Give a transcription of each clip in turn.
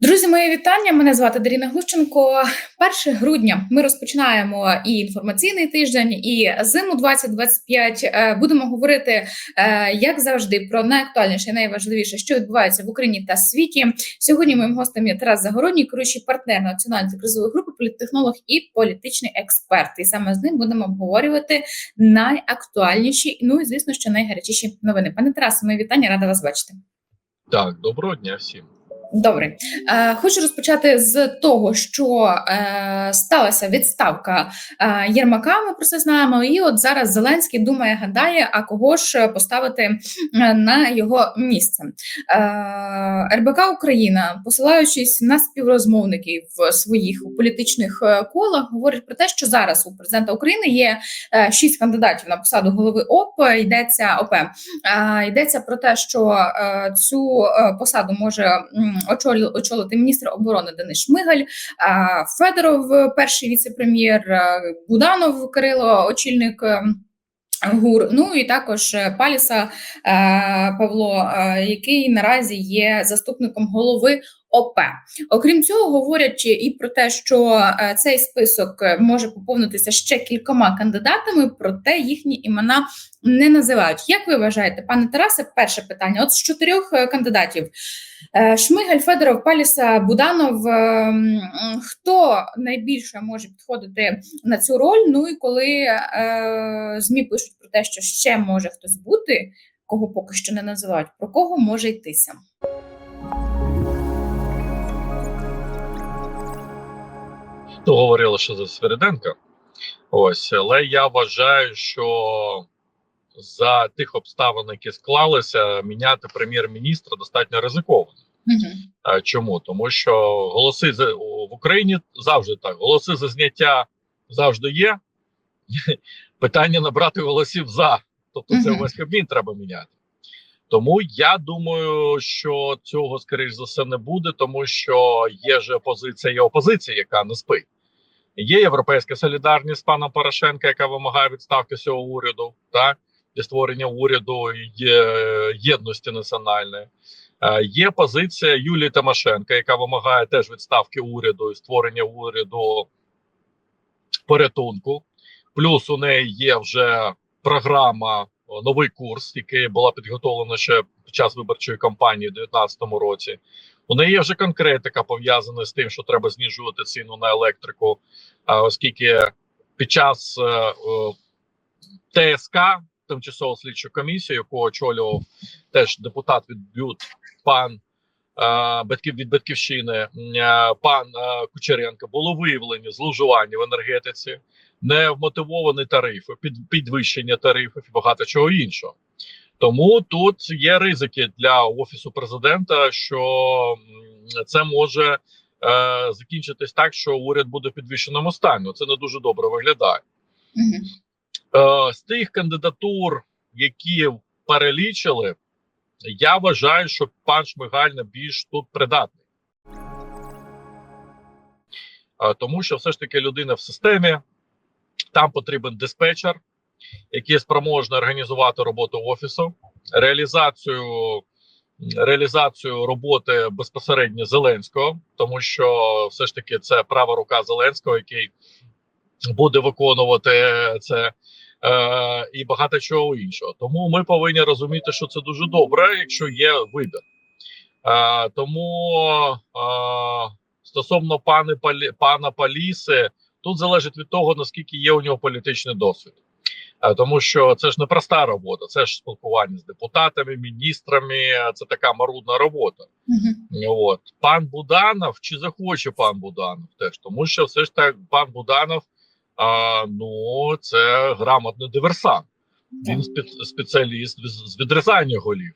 Друзі, мої вітання. Мене звати Даріна Глущенко. 1 грудня ми розпочинаємо і інформаційний тиждень, і зиму 2025. Е, Будемо говорити, е, як завжди, про найактуальніше і найважливіше, що відбувається в Україні та світі. Сьогодні моїм гостем є Тарас Загородній, керуючий партнер національної кризової групи, політтехнолог і політичний експерт. І саме з ним будемо обговорювати найактуальніші, ну і звісно, що найгарячіші новини. Пане Тарасе, мої вітання, рада вас бачити. Так, доброго дня всім. Добре, е, хочу розпочати з того, що е, сталася відставка е, Єрмака. Ми про це знаємо. І от зараз Зеленський думає, гадає, а кого ж поставити на його місце. РБК Україна, посилаючись на співрозмовників своїх у політичних колах, говорить про те, що зараз у президента України є шість кандидатів на посаду голови ОП. Йдеться ОП. Йдеться про те, що цю посаду може. Очолити міністр оборони Денис Шмигаль, Федоров, перший віце-прем'єр, Буданов Кирило, очільник. е, ГУР, ну і також е, Паліса е, Павло, е, який наразі є заступником голови ОП. Окрім цього, говорять і про те, що е, цей список е, може поповнитися ще кількома кандидатами, проте їхні імена не називають. Як ви вважаєте, пане Тарасе? Перше питання: от з чотирьох е, кандидатів Шмигаль, Федоров, Паліса, Буданов. Хто найбільше може підходити на цю роль? Ну і коли ЗМІ пишуть про те, що ще може хтось бути, кого поки що не називають, про кого може йтися? Ну, говорили, що за Свериденка. Ось, але я вважаю, що за тих обставин, які склалися, міняти прем'єр-міністра достатньо ризиковано. Угу. Чому? Тому що голоси за в Україні завжди так. Голоси за зняття завжди є. Питання набрати голосів за. Тобто, це весь Кабмін треба міняти. Тому я думаю, що цього скоріш за все не буде, тому що є ж опозиція, є опозиція, яка не спить. Є європейська солідарність пана Порошенка, яка вимагає відставки цього уряду, так і створення уряду є єдності національної. Е, Є позиція Юлії Тимошенко, яка вимагає теж відставки уряду і створення уряду порятунку. Плюс у неї є вже програма новий курс, який була підготовлена ще під час виборчої кампанії у 2019 році. У неї є вже конкретика пов'язана з тим, що треба знижувати ціну на електрику, а, оскільки під час е, е, ТСК тимчасово слідчу комісію, яку очолював теж депутат від БЮТ, пан е, батьків від батьківщини, пан Кучеренко, було виявлені зловживання в енергетиці, невмотивовані тарифи, під, підвищення тарифів і багато чого іншого. Тому тут є ризики для офісу президента, що це може е, закінчитись так, що уряд буде в підвищеному стані. Це не дуже добре виглядає. Е, з тих кандидатур, які перелічили, я вважаю, що пан Шмигаль більш тут придатний. Е, тому що все ж таки людина в системі, там потрібен диспетчер, який спроможний організувати роботу офісу, реалізацію. Реалізацію роботи безпосередньо Зеленського, тому що все ж таки це права рука Зеленського, який буде виконувати це е, і багато чого іншого. Тому ми повинні розуміти, що це дуже добре, якщо є вибір. Е, тому е, стосовно пани пана Паліси, тут залежить від того, наскільки є у нього політичний досвід. Е, Тому що це ж не проста робота, це ж спілкування з депутатами, міністрами. Це така марудна робота. Угу. От пан Буданов чи захоче пан Буданов теж, тому що все ж так пан Буданов, а, ну це грамотний диверсант. Він спеціаліст з з відрізання голів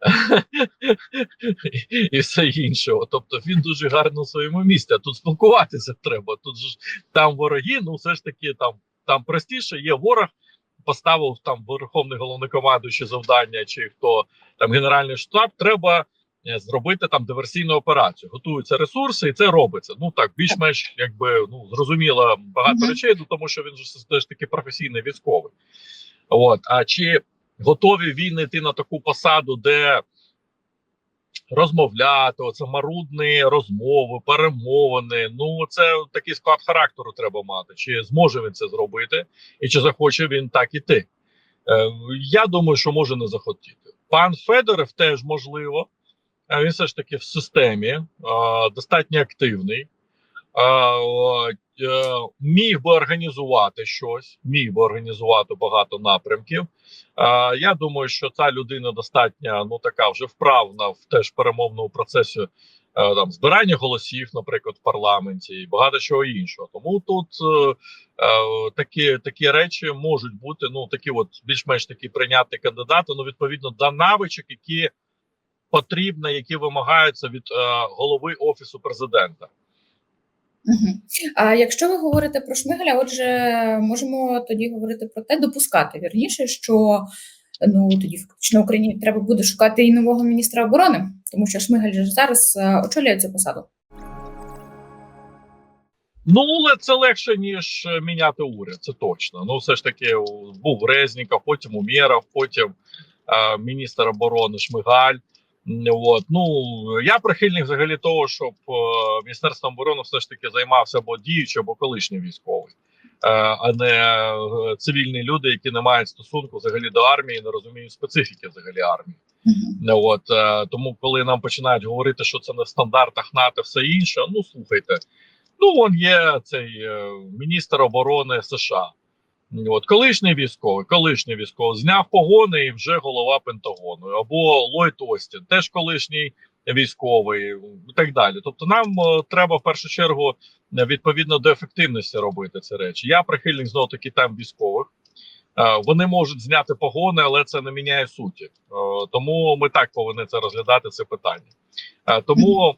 і все інше. Тобто він дуже гарно в своєму місці. А тут спілкуватися треба. Тут ж там вороги, ну все ж таки там, там простіше, є ворог. Поставив там верховний головнокомандуючий завдання, чи хто там генеральний штаб, треба е, зробити там диверсійну операцію. Готуються ресурси, і це робиться. Ну так більш-менш якби ну зрозуміло багато Мгм. речей, ну тому що він же все ж таки професійний військовий. От а чи готові він йти на таку посаду, де розмовляти, оце марудні розмови, перемовини. Ну це такий склад характеру треба мати. Чи зможе він це зробити, і чи захоче він так іти? Е, я думаю, що може не захотіти. Пан Федоров теж можливо. Він все ж таки в системі, е, достатньо активний. Е, міг би організувати щось, міг би організувати багато напрямків. Е, я думаю, що ця людина достатньо ну така вже вправна в теж перемовному процесі е, там збирання голосів, наприклад, в парламенті і багато чого іншого. Тому тут е, е, такі такі речі можуть бути. Ну такі, от більш-менш такі прийняти кандидати. Ну відповідно до навичок, які потрібно, які вимагаються від е, голови офісу президента. Мгм. А якщо ви говорите про Шмигаля, отже, можемо тоді говорити про те, допускати вірніше, що ну тоді фактично Україні треба буде шукати і нового міністра оборони, тому що Шмигаль же зараз е, очолює цю посаду. Ну, але це легше, ніж е, міняти уряд, це точно. Ну, все ж таки, був Резніков, потім Умєров, потім е, міністр оборони Шмигаль. От. Ну, я прихильник взагалі того, щоб е, Міністерством оборони все ж таки займався або діючий, або колишній військовий, е, а не е, цивільні люди, які не мають стосунку взагалі до армії, не розуміють специфіки взагалі армії. Мгм. Ну, От е, тому, коли нам починають говорити, що це не в стандартах НАТО, все інше. Ну слухайте, ну он є цей е, міністр оборони США. От колишній військовий, колишній військовий зняв погони і вже голова Пентагону, або Ллойд Остін, теж колишній військовий, і так далі. Тобто, нам е, треба в першу чергу е, відповідно до ефективності робити ці речі. Я прихильник знову таки там військових. Е, Вони можуть зняти погони, але це не міняє суті. Тому ми так повинні це розглядати це питання. Тому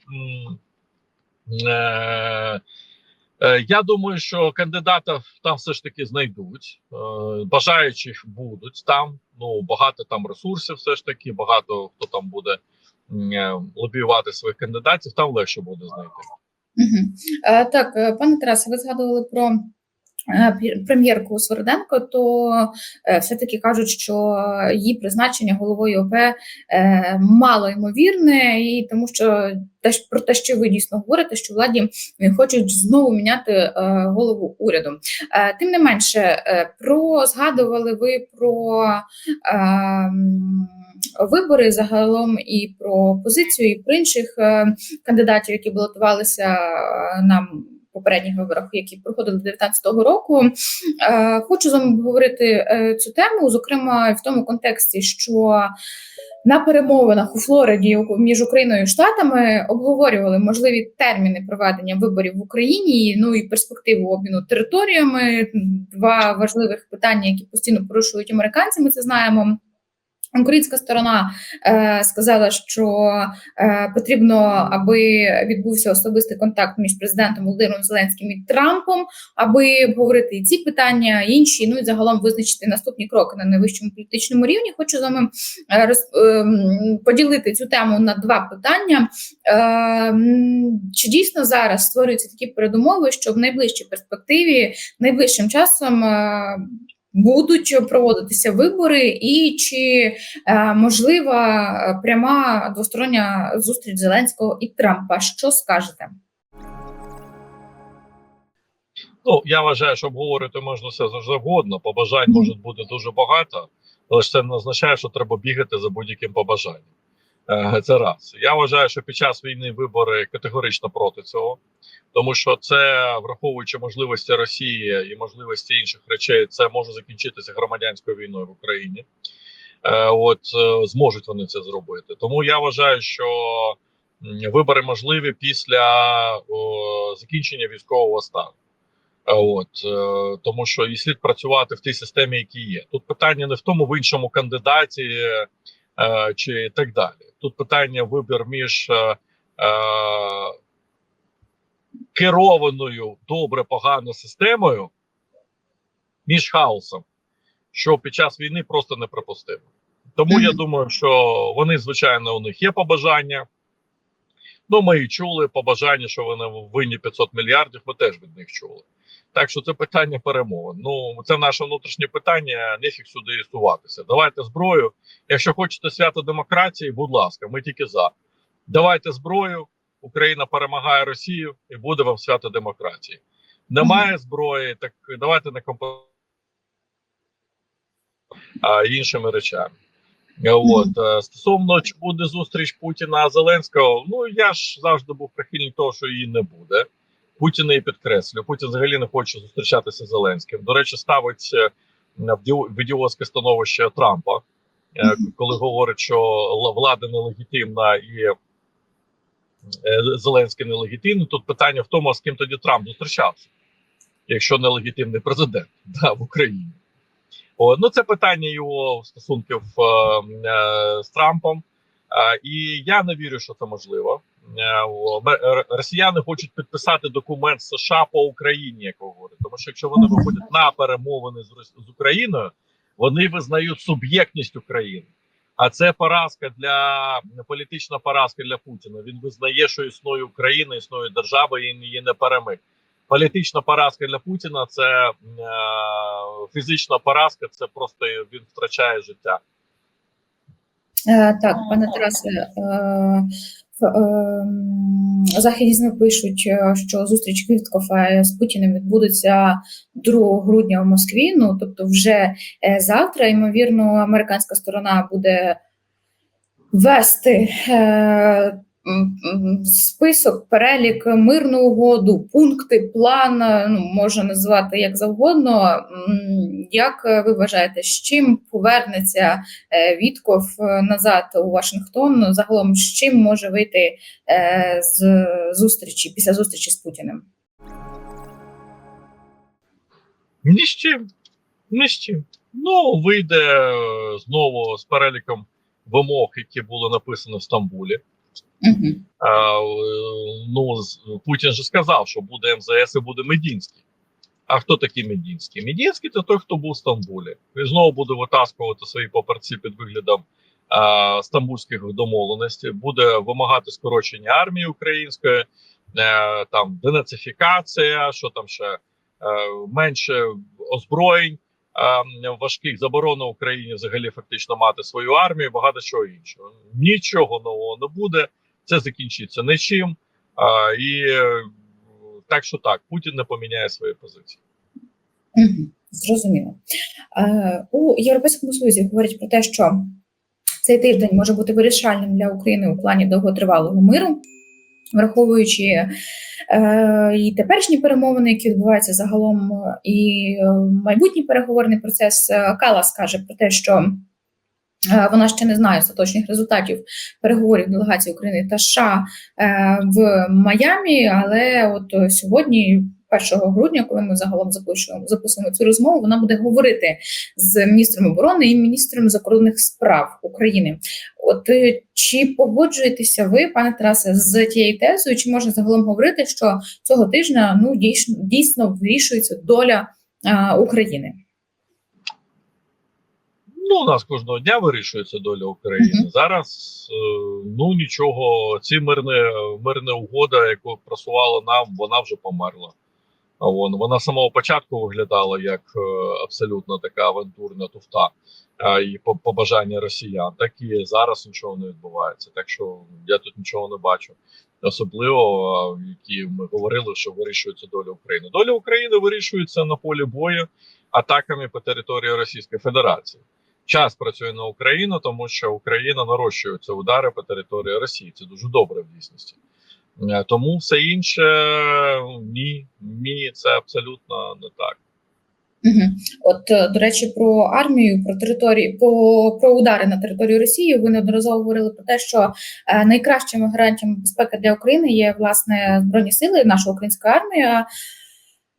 я думаю, що кандидатів там все ж таки знайдуть. Е, Бажаючих будуть там. Ну багато там ресурсів, все ж таки, багато хто там буде е, лобіювати своїх кандидатів, там легше буде знайти. Угу. А, Так, е, пане Тарасе, ви згадували про е, прем'єрку Сверденко, то е, все-таки кажуть, що її призначення головою ОП е, мало ймовірне, і тому що те, про те, що ви дійсно говорите, що владі е, хочуть знову міняти е, голову уряду. Е, Тим не менше, е, про згадували ви про е, вибори загалом і про позицію, і про інших е, кандидатів, які балотувалися е, на попередніх виборах, які проходили 2019 року. Е, Хочу з вами обговорити е, цю тему, зокрема в тому контексті, що на перемовинах у Флориді між Україною і Штатами обговорювали можливі терміни проведення виборів в Україні, ну і перспективу обміну територіями. Два важливих питання, які постійно порушують американці. Ми це знаємо. Українська сторона е, сказала, що е, потрібно, аби відбувся особистий контакт між президентом Володимиром Зеленським і Трампом, аби обговорити і ці питання, і інші, ну і загалом визначити наступні кроки на найвищому політичному рівні. Хочу з вами е, роз, е, поділити цю тему на два питання. Е, чи дійсно зараз створюються такі передумови, що в найближчій перспективі, найближчим часом е, будуть проводитися вибори, і чи е, можлива е, пряма двостороння зустріч Зеленського і Трампа? Що скажете? Ну я вважаю, що обговорити можна все завгодно. Побажань може бути дуже багато, але ж це не означає, що треба бігати за будь-яким побажанням. Е, Це раз. Я вважаю, що під час війни вибори категорично проти цього, тому що це, враховуючи можливості Росії і можливості інших речей, це може закінчитися громадянською війною в Україні. Е, От е, зможуть вони це зробити. Тому я вважаю, що вибори можливі після о, закінчення військового стану. От тому, що і слід працювати в тій системі, які є. Тут питання не в тому, в іншому кандидаті чи так далі. Тут питання вибір між е, е, керованою добре погано системою, між хаосом, що під час війни просто неприпустимо. Тому я думаю, що вони, звичайно, у них є побажання. Ну, ми і чули побажання, що вони винні 500 мільярдів. Ми теж від них чули. Так що це питання перемовин. Ну це наше внутрішнє питання. Нефіг сюди суватися. Давайте зброю. Якщо хочете свято демократії, будь ласка, ми тільки за. давайте зброю, Україна перемагає Росію і буде вам свято демократії. Немає зброї, так давайте не а іншими речами. От е, стосовно чи буде зустріч Путіна Зеленського, ну я ж завжди був прихильник того, що її не буде. Путін і підкреслює. Путін взагалі не хоче зустрічатися з Зеленським. До речі, ставить е, в ді- ідіотське становище Трампа, е, коли говорить, що влада нелегітимна і е, Зеленський нелегітимний. Тут питання в тому, а з ким тоді Трамп зустрічався, якщо нелегітимний президент да, в Україні. О, ну це питання його стосунків е, е, з Трампом. Е, і я не вірю, що це можливо. Е, Росіяни хочуть підписати документ США по Україні, як ви говорите. Тому що якщо вони виходять на перемовини з, з Україною, вони визнають суб'єктність України. А це поразка для політична поразка для Путіна. Він визнає, що існує Україна, існує держава, і її не перемиг. Політична поразка для Путіна це е, фізична поразка, це просто він втрачає життя. Е, Так, пане Тарасе, е, західні ЗМІ пишуть, е, що зустріч Квіткофа з Путіним відбудеться 2 грудня в Москві. Ну тобто, вже е, завтра, ймовірно, американська сторона буде вести. Список, перелік, мирну угоду, пункти, план, ну можна назвати як завгодно. Як ви вважаєте, з чим повернеться е, Вітков е, назад у Вашингтон. Загалом з чим може вийти е, з зустрічі після зустрічі з Путіним? Ні з чим. Ні з чим. Ну, вийде знову з переліком вимог, які були написані в Стамбулі. А, ну, Путін же сказав, що буде МЗС і буде Медінський. А хто такий Медінський? Медінський це той, хто був в Стамбулі. Він знову буде витаскувати свої паперці під виглядом а, стамбульських домовленостей, буде вимагати скорочення армії української, е, там денацифікація, що там ще е, менше озброєнь важких заборона Україні взагалі фактично мати свою армію, багато чого іншого. Нічого нового не буде це закінчиться нічим. А, і е, так що так, Путін не поміняє свої позиції. Зрозуміло. Е, у Європейському Союзі говорять про те, що цей тиждень може бути вирішальним для України у плані довготривалого миру, враховуючи е, і теперішні перемовини, які відбуваються загалом, і е, майбутній переговорний процес. Е, Калас каже про те, що е, вона ще не знає остаточних результатів переговорів делегації України та США в Майамі, але от сьогодні. 1 грудня, коли ми загалом запишемо записуємо цю розмову, вона буде говорити з міністром оборони і міністром закордонних справ України. От е, чи погоджуєтеся ви, пане Тарасе, з тією тезою? Чи можна загалом говорити, що цього тижня ну дійсно дійсно вирішується доля а, України? Ну, у нас кожного дня вирішується доля України. Мгм. Зараз е, ну нічого, ці мирне, мирна угода, яку просувала нам, вона вже померла. Вон вона з самого початку виглядала як е, абсолютно така авантурна туфта а, і по- побажання росіян. Так і зараз нічого не відбувається. Так що я тут нічого не бачу. Особливо, які ми говорили, що вирішується доля України. Доля України вирішується на полі бою атаками по території Російської Федерації. Час працює на Україну, тому що Україна нарощується удари по території Росії. Це дуже добре в дійсності. Е, Тому все інше ні, ні, це абсолютно не так. Угу. От е, до речі, про армію, про території, по про удари на територію Росії. Ви неодноразово говорили про те, що е, найкращими гарантіями безпеки для України є власне збройні сили, наша українська армія.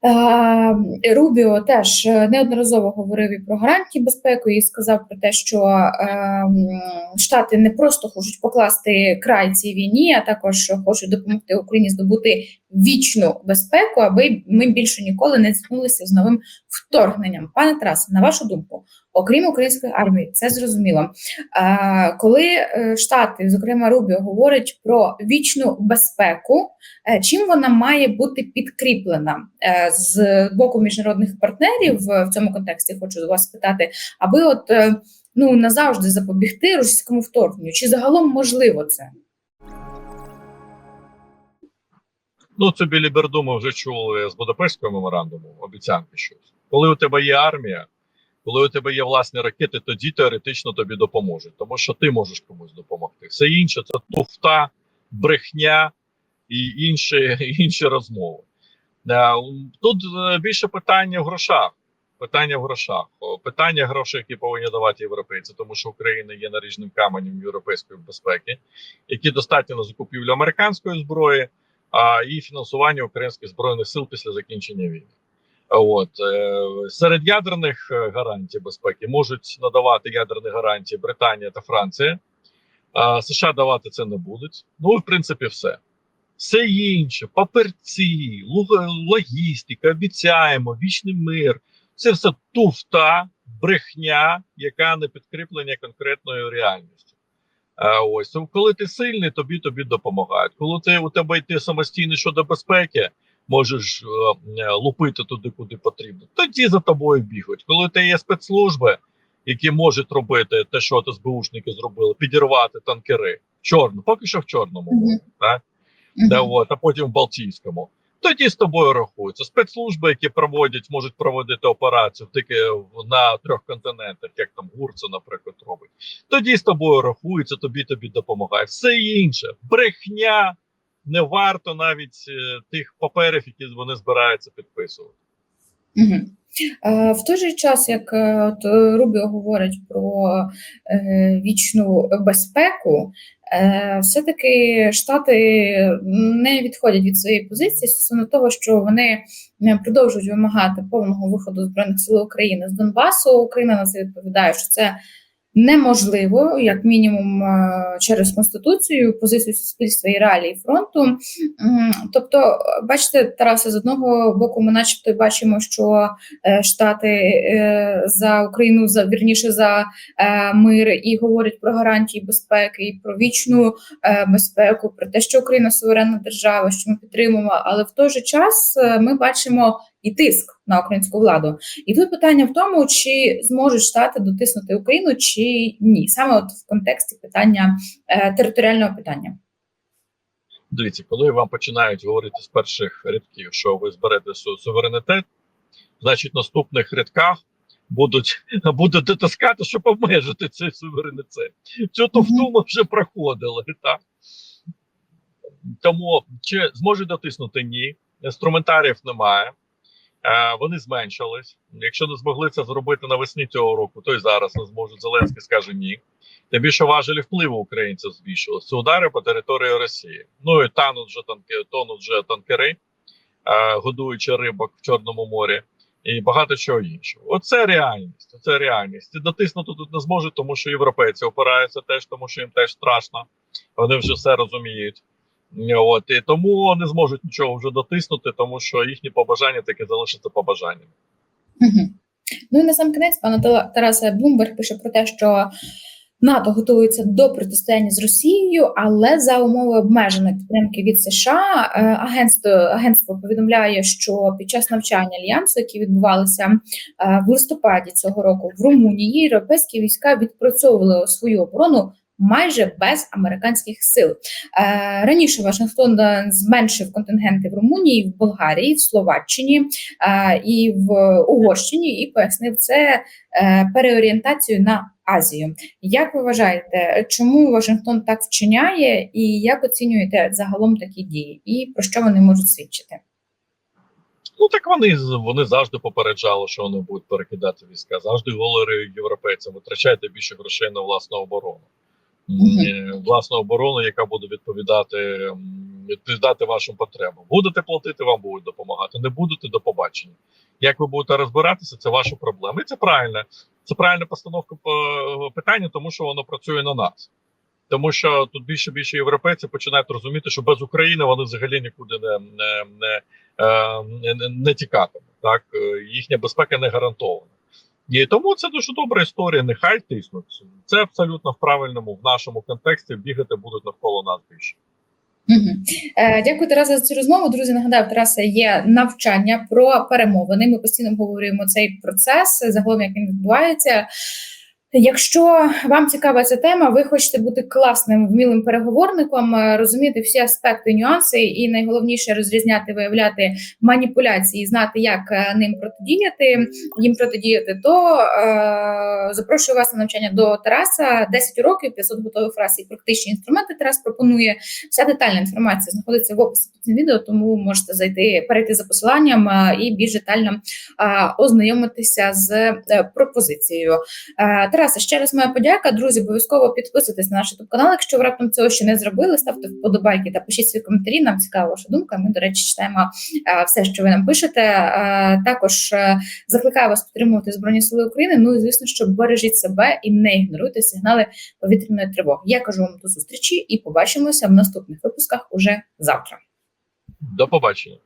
Е, Рубіо теж е, неодноразово говорив і про гарантії безпеки і сказав про те, що е, Штати не просто хочуть покласти край цій війні, а також хочуть допомогти Україні здобути вічну безпеку, аби ми більше ніколи не зіткнулися з новим вторгненням. Пане Тарасе, на вашу думку, окрім української армії, це зрозуміло. Коли е, Штати, зокрема Рубіо, говорять про вічну безпеку, е, чим вона має бути підкріплена Е, з боку міжнародних партнерів в цьому контексті? Хочу вас спитати, аби от ну назавжди запобігти російському вторгненню, чи загалом можливо це? Ну, цю біліберду ми вже чули з Будапештського меморандуму, обіцянки щось. Коли у тебе є армія, коли у тебе є власні ракети, тоді теоретично тобі допоможуть, тому що ти можеш комусь допомогти. Все інше це туфта, брехня і інші, інші розмови. Е, Тут е, більше питання в грошах. Питання в грошах. Питання грошей, які повинні давати європейці, тому що Україна є наріжним каменем європейської безпеки, які достатньо на закупівлю американської зброї, а і фінансування українських збройних сил після закінчення війни. От е, серед ядерних е, гарантій безпеки можуть надавати ядерні гарантії Британія та Франція. США давати це не будуть. Ну в принципі, все. Все інше, паперці, логістика, обіцяємо, вічний мир. Це все туфта, брехня, яка не підкріплення конкретною реальністю. А, ось коли ти сильний, тобі тобі допомагають. Коли ти у тебе йти самостійно щодо безпеки, можеш е, е, лупити туди, куди потрібно. Тоді за тобою бігають. Коли ти є спецслужби, які можуть робити те, що от СБУшники зробили, підірвати танкери чорно, поки що в чорному Мгм. морі, так? Мгм. Да, от, а потім в Балтійському. Тоді з тобою рахуються. Спецслужби, які проводять, можуть проводити операцію тільки на трьох континентах, як там Гурцо, наприклад, робить. Тоді з тобою рахуються, тобі тобі допомагає. Все інше, брехня, не варто навіть е, тих паперів, які вони збираються підписувати. Мгм. Е, В той же час, як е, от е, Рубіо говорить про вічну безпеку, все-таки Штати не відходять від своєї позиції стосовно того, що вони продовжують вимагати повного виходу збройних сил України з Донбасу. Україна на це відповідає, що це неможливо, як мінімум, е, через конституцію, позицію суспільства і реалії фронту. Тобто, бачите, Тарасе, з одного боку, ми, начебто, бачимо, що е, Штати е, за Україну за вірніше за мир і говорять про гарантії безпеки і про вічну безпеку, про те, що Україна суверенна держава, що ми підтримуємо. Але в той же час ми бачимо і тиск на українську владу. І тут питання в тому, чи зможуть Штати дотиснути Україну, чи ні, саме от в контексті питання е, територіального питання. Дивіться, коли вам починають говорити з перших рядків, що ви зберете суверенітет, значить в наступних рядках будуть будуть дотискати, щоб обмежити цей суверенітет. Цю тофту ми вже проходили. Так? Тому чи зможуть дотиснути ні, інструментарів немає. Вони зменшились. Якщо не змогли це зробити навесні цього року, то й зараз не зможуть. Зеленський скаже ні. Тим більше важелі впливу українців збільшилось. Це удари по території Росії. Ну і тануть вже танки, тонуть вже танкери, годуючи рибок в Чорному морі, і багато чого іншого. Оце реальність. Оце реальність. І дотиснути тут не зможуть, тому що європейці опираються теж, тому що їм теж страшно. Вони вже все розуміють. От і тому не зможуть нічого вже дотиснути, тому що їхні побажання таки залишаться побажаннями. Угу. Ну і на сам кінець, пане Тала- Тарасе Блумберг пише про те, що НАТО готується до протистояння з Росією, але за умови обмеженої підтримки від США е, агентство агентство повідомляє, що під час навчання альянсу, які відбувалися е, в листопаді цього року в Румунії, європейські війська відпрацьовували свою оборону. Майже без американських сил Е, раніше Вашингтон е, зменшив контингенти в Румунії, в Болгарії, в Словаччині е, і в Угорщині, і пояснив це переорієнтацію на Азію. Як ви вважаєте, чому Вашингтон так вчиняє, і як оцінюєте загалом такі дії, і про що вони можуть свідчити? Ну так вони вони завжди попереджали, що вони будуть перекидати війська. Завжди говорили європейцям, витрачайте більше грошей на власну оборону. Е, Власну оборону, яка буде відповідати відповідати вашим потребам. Будете платити, вам будуть допомагати. Не будете до побачення. Як ви будете розбиратися, це ваша проблема. І це правильно. Це правильна постановка по- питання, тому що воно працює на нас. Тому що тут більше більше європейців починають розуміти, що без України вони взагалі нікуди не, не, не, е, не, не тікатимуть. Так Е, їхня безпека не гарантована. І тому це дуже добра історія. Нехай тиснуть. Це абсолютно в правильному в нашому контексті. Бігати будуть навколо нас більше. Угу. Е, дякую, Тараса, за цю розмову. Друзі, нагадаю, Тараса є навчання про перемовини. Ми постійно говоримо цей процес, загалом як він відбувається. Якщо вам цікава ця тема, ви хочете бути класним вмілим переговорником, е, розуміти всі аспекти, нюанси, і найголовніше розрізняти, виявляти маніпуляції, знати, як е, ним протидіяти, їм протидіяти, то е, запрошую вас на навчання до Тараса 10 уроків, 500 готових фраз і практичні інструменти. Тарас пропонує вся детальна інформація знаходиться в описі під цим відео, тому можете зайти перейти за посиланням е, і більш детально ознайомитися з пропозицією. Е, Тарасе, ще раз моя подяка. Друзі, обов'язково підписуйтесь на наш youtube канал. Якщо ви раптом цього ще не зробили, ставте вподобайки та пишіть свої коментарі. Нам цікава ваша думка. Ми, до речі, читаємо е, все, що ви нам пишете. Е, Також е, закликаю вас підтримувати Збройні Сили України. Ну і звісно, що бережіть себе і не ігноруйте сигнали повітряної тривоги. Я кажу вам до зустрічі і побачимося в наступних випусках уже завтра. До побачення.